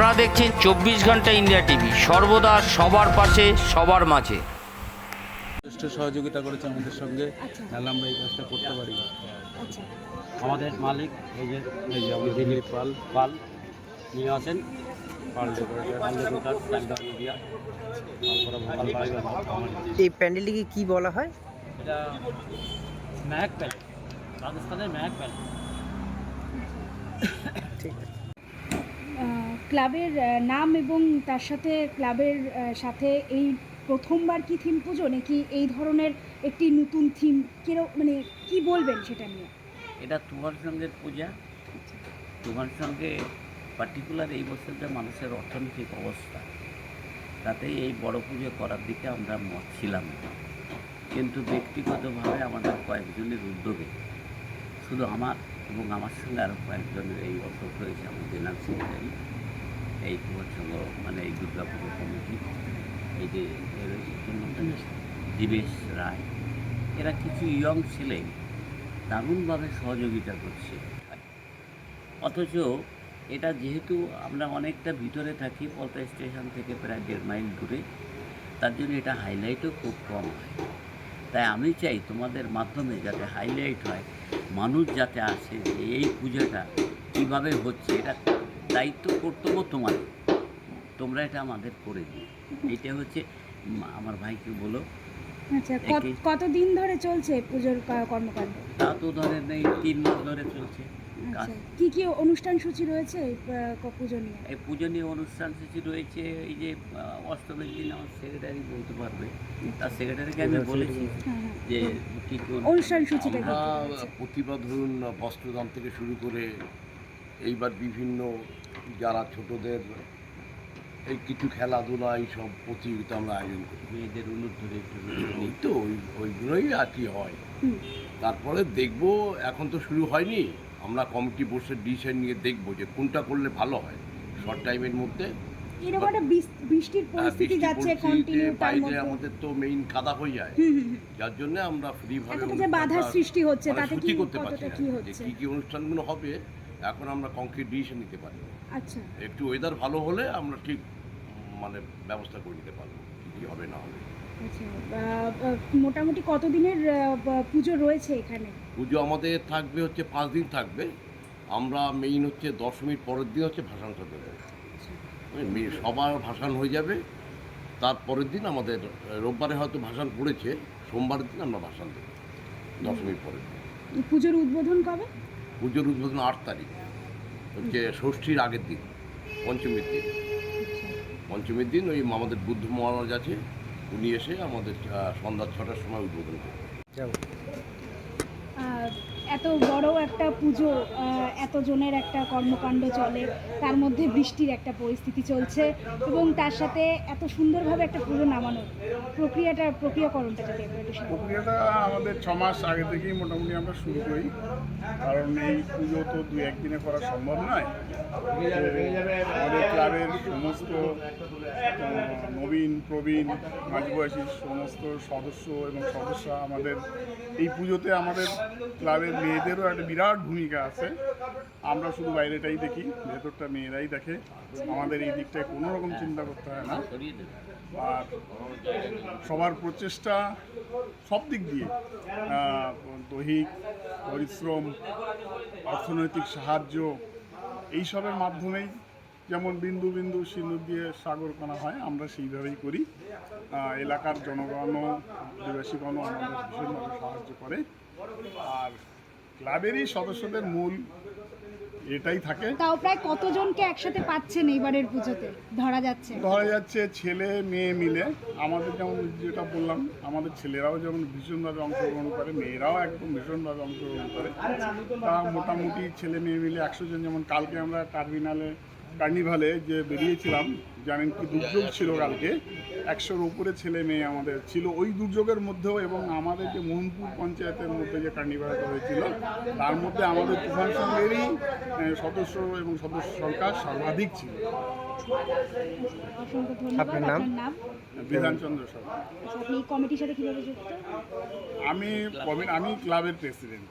আপনারা দেখছেন চব্বিশ ঘণ্টা ইন্ডিয়া টিভি। সর্বদা সবার পাশে সবার মাঝে। যথেষ্ট সহযোগিতা করেছে আমাদের সঙ্গে। আচ্ছা। তাহলে আমরা এই কাজটা করতে পারি। আচ্ছা। আমাদের মালিক এই যে এই যে আমাদের দিলীপ পাল পাল নিয়ে আসেন এই প্যান্ডেলটিকে কি বলা হয়? এটা ম্যাক প্যান্ডেল। রাজস্থানের ম্যাক প্যান্ডেল। ঠিক আছে। ক্লাবের নাম এবং তার সাথে ক্লাবের সাথে এই প্রথমবার কি থিম পুজো নাকি এই ধরনের একটি নতুন থিম কিরো মানে কি বলবেন সেটা নিয়ে? এটা তোমার সঙ্গে পূজা। তোমার সঙ্গে পার্টিকুলার এই বছরটা মানুষের অর্থনৈতিক অবস্থা। তাতে এই বড় পুজো করার দিকে আমরা মত ছিলাম কিন্তু ব্যক্তিগতভাবে আমাদের কয়েকজনের উদ্যোগে শুধু আমার এবং আমার সঙ্গে আরও কয়েকজনের এই অসুখ হয়েছে আমার জেনারেল সেক্রেটারি এই পূর্বসঙ্গ মানে এই দুর্গা পুজো কমিটি, এই যে? দিবেশ রায়, এরা কিছু ইয়ং ছেলে দারুণভাবে সহযোগিতা করছে অথচ এটা যেহেতু আমরা অনেকটা ভিতরে থাকি পলতা স্টেশন থেকে প্রায় দেড় মাইল দূরে, তার জন্য এটা হাইলাইটও খুব কম হয় তাই আমি চাই তোমাদের মাধ্যমে যাতে হাইলাইট হয়, মানুষ যাতে আসে যে এই পুজোটা কীভাবে হচ্ছে, এটা দায়িত্ব কর্তব্য তোমাদের তোমরা এটা আমাদের করে দিও। এটা হচ্ছে আমার ভাইকে বলো। আচ্ছা। কতদিন ধরে চলছে পুজোর কর্মকাণ্ড? তা তো ধরেন এই তিন মাস ধরে চলছে আচ্ছা কি কি অনুষ্ঠান সূচি রয়েছে পুজো নিয়ে? এই পূজনীয় অনুষ্ঠান সূচি রয়েছে এই যে অষ্টমীর দিন আমার সেক্রেটারি বলতে পারবে। তার সেক্রেটারিকে আমি বলেছি হ্যাঁ হ্যাঁ। যে কী অনুষ্ঠান রয়েছে? প্রতিভা ধরুন বস্ত্রদান থেকে শুরু করে এইবার বিভিন্ন যারা ছোটদের এই কিছু খেলাধুলা এইসব প্রতিযোগিতা আমরা আয়োজন করি। মেয়েদের এই তো ওই ওইগুলোই আর কি হয়। তারপরে দেখব এখন তো শুরু হয়নি। আমরা কমিটি বসে ডিসিশন নিয়ে দেখব যে কোনটা করলে ভালো হয় শর্ট টাইমের মধ্যে। এরকম একটা বৃষ্টির হ্যাঁ, পরিস্থিতি যাচ্ছে কন্টিনিউ তার বাইরে মধ্যে। আমাদের তো মেইন কাদা হয়ে যায়। যার জন্য আমরা ফ্রিভাবে এতটা যে বাধার সৃষ্টি হচ্ছে তাতে কি করতে পারছি কি যে হচ্ছে কি কি অনুষ্ঠানগুলো হবে এখন আমরা কংক্রিট ডিসিশন নিতে পারি। আচ্ছা। একটু ওয়েদার ভালো হলে আমরা ঠিক মানে ব্যবস্থা করে নিতে পারব কি হবে না হবে। আচ্ছা মোটামুটি কতদিনের পুজো রয়েছে এখানে? পুজো আমাদের থাকবে হচ্ছে পাঁচ দিন থাকবে। আমরা মেইন হচ্ছে দশমীর পরের দিন হচ্ছে ভাসান করতে দেবো সবার ভাসান হয়ে যাবে। তারপরের দিন আমাদের রোববারে হয়তো ভাসান পড়েছে সোমবারের দিন আমরা ভাসান দেবো দশমীর পরের দিন। পুজোর উদ্বোধন কবে? পুজোর উদ্বোধন আট তারিখ। হচ্ছে ষষ্ঠীর আগের দিন, পঞ্চমীর দিন। পঞ্চমীর দিন ওই আমাদের বুদ্ধ মহারাজ আছে, উনি এসে আমাদের সন্ধ্যা ছটার সময় উদ্বোধন করবেন। এত বড় একটা পুজো আহ, এত জনের একটা কর্মকাণ্ড চলে তার মধ্যে বৃষ্টির একটা পরিস্থিতি চলছে এবং তার সাথে এত সুন্দরভাবে একটা পুজো নামানো প্রক্রিয়াটা প্রক্রিয়াকরণটা যদি। প্রক্রিয়াটা আমাদের ছ মাস আগে থেকেই মোটামুটি আমরা শুরু করি কারণ এই পুজো তো দু একদিনে করা সম্ভব নয় আমাদের ক্লাবের সমস্ত নবীন প্রবীণ মাঝবয়সী সমস্ত সদস্য এবং সদস্যা আমাদের এই পুজোতে আমাদের ক্লাবের মেয়েদেরও একটা বিরাট ভূমিকা আছে। আমরা শুধু বাইরেটাই দেখি, ভেতরটা মেয়েরাই দেখে। আমাদের এই দিকটায় কোনো রকম চিন্তা করতে হয় না। আর সবার প্রচেষ্টা সব দিক দিয়ে দৈহিক পরিশ্রম, অর্থনৈতিক সাহায্য, এইসবের মাধ্যমেই যেমন বিন্দু বিন্দু সিঁদুর দিয়ে সাগর কানা হয়, আমরা সেইভাবেই করি। এলাকার জনগণও, আদিবাসীগণও আমাদের ভীষণভাবে সাহায্য করে। আর ক্লাবেরই সদস্যদের মূল এটাই থাকে। তাও প্রায় কতজনকে একসাথে পাচ্ছেন এইবারের পুজোতে? ধরা যাচ্ছে। ধরা যাচ্ছে ছেলে মেয়ে মিলে। আমাদের যেমন যেটা বললাম আমাদের ছেলেরাও যেমন ভীষণভাবে অংশগ্রহণ করে মেয়েরাও একদম ভীষণভাবে অংশগ্রহণ করে। তা মোটামুটি ছেলে মেয়ে মিলে একশো জন যেমন কালকে আমরা টার্মিনালে কার্নিভালে যে বেরিয়েছিলাম জানেন কি দুর্যোগ ছিল কালকে। একশোর উপরে ছেলে মেয়ে আমাদের ছিল। ওই দুর্যোগের মধ্যেও এবং আমাদের যে মোহনপুর পঞ্চায়েতের মধ্যে যে কার্নিভালটা হয়েছিল তার মধ্যে আমাদের তুফান সঙ্গেরই সদস্য এবং সদস্য সংখ্যা সর্বাধিক ছিল। আপনার নাম? বিধানচন্দ্র সরকার। আমি আমি ক্লাবের প্রেসিডেন্ট।